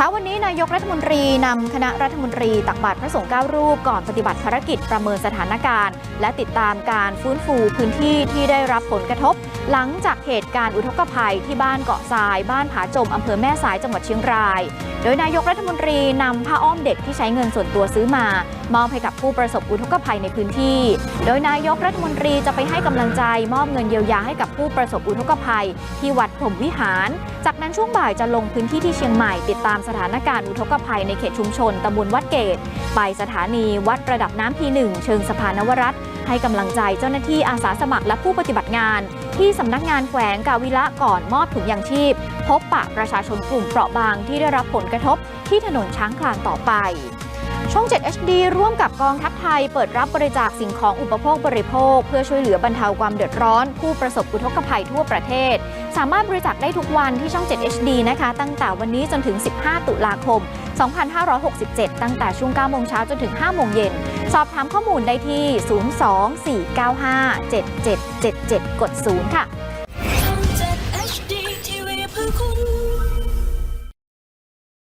ช้าวันนี้นายกรัฐมนตรีนำคณะรัฐมนตรีตักบาตรพระสงฆ์9รูปก่อนปฏิบัติภารกิจประเมินสถานการณ์ และติดตามการฟื้นฟูพื้นที่ที่ได้รับผลกระทบ หลังจากเหตุการณ์อุทกภัยที่บ้านเกาะทราย บ้านผาจมอำเภอแม่สายจังหวัดเชียงราย โดยนายกรัฐมนตรีนำผ้าอ้อมเด็กที่ใช้เงินส่วนตัวซื้อมามอบให้กับผู้ประสบอุทกภัยในพื้นที่ โดยนายกรัฐมนตรีจะไปให้กำลังใจ มอบเงินเยียวยาให้กับผู้ประสบอุทกภัย ที่วัดพรหมวิหาร จากนั้นช่วงบ่ายจะลงพื้นที่ที่เชียงใหม่ติดตามสถานการณ์อุทกภัยในเขตชุมชนตำบลวัดเกตไปสถานีวัดระดับน้ำพีหนึ่งเชิงสะพานนวรัตน์ ให้กำลังใจเจ้าหน้าที่อาสาสมัครและผู้ปฏิบัติงาน ที่สำนักงานแขวงกาวิละก่อนมอบถุงยางชีพ พบปะประชาชนกลุ่มเปราะบางที่ได้รับผลกระทบที่ถนนช้างคลานต่อไปช่อง 7 HD ร่วมกับกองทัพไทย เปิดรับบริจาคสิ่งของอุปโภคบริโภค เพื่อช่วยเหลือบรรเทาความเดือดร้อน ผู้ประสบอุทกภัยทั่วประเทศ สามารถบริจาคได้ทุกวันที่ช่อง 7 HD นะคะ ตั้งแต่วันนี้จนถึง 15 ตุลาคม 2567 ตั้งแต่ช่วง9โมงเช้าจนถึง 5 โมงเย็น สอบถามข้อมูลได้ที่ 024957777 กด 0 ค่ะ